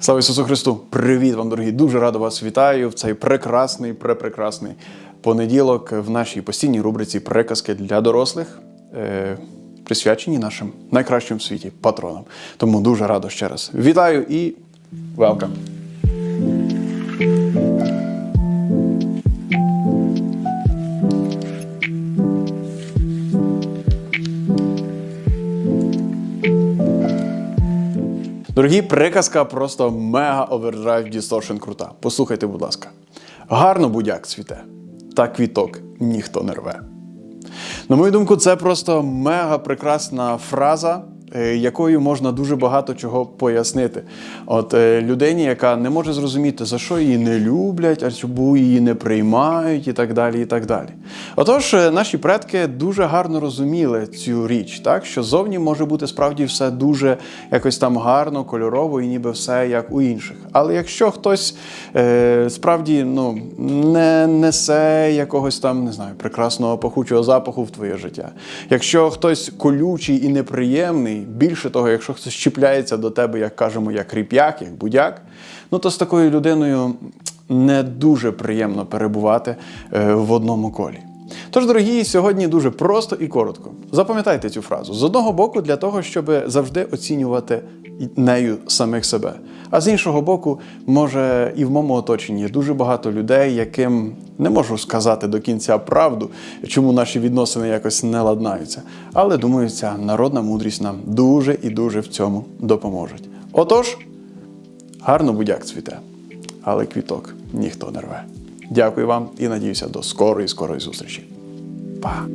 Слава Ісусу Христу! Привіт вам, дорогі! Дуже радо вас вітаю в цей прекрасний, препрекрасний понеділок в нашій постійній рубриці Приказки для дорослих, е, присвячені нашим найкращим в світі патронам. Тому дуже радо ще раз вітаю і welcome! Дорогі, приказка просто мега овердрайв дісторшн крута. Послухайте, будь ласка. Гарно будяк цвіте, та квіток ніхто не рве. На мою думку, це просто мега прекрасна фраза, якою можна дуже багато чого пояснити. От е, людині, яка не може зрозуміти, за що її не люблять, а чому її не приймають, і так далі. і так далі. Отож, е, наші предки дуже гарно розуміли цю річ, так що зовні може бути справді все дуже якось там гарно, кольорово і ніби все як у інших. Але якщо хтось е, справді ну, не несе якогось там, не знаю, прекрасного пахучого запаху в твоє життя, якщо хтось колючий і неприємний, більше того, якщо хтось чіпляється до тебе, як кажемо, як ріп'як, як будяк, ну то з такою людиною не дуже приємно перебувати е, в одному колі. Тож, дорогі, сьогодні дуже просто і коротко. Запам'ятайте цю фразу з одного боку, для того, щоб завжди оцінювати нею самих себе. А з іншого боку, може, і в моєму оточенні дуже багато людей, яким не можу сказати до кінця правду, чому наші відносини якось не ладнаються. Але думаю, ця народна мудрість нам дуже і дуже в цьому допоможе. Отож, гарно будяк цвіте, але квіток ніхто не рве. Дякую вам і надіюся до скорої, скорої зустрічі. 吧。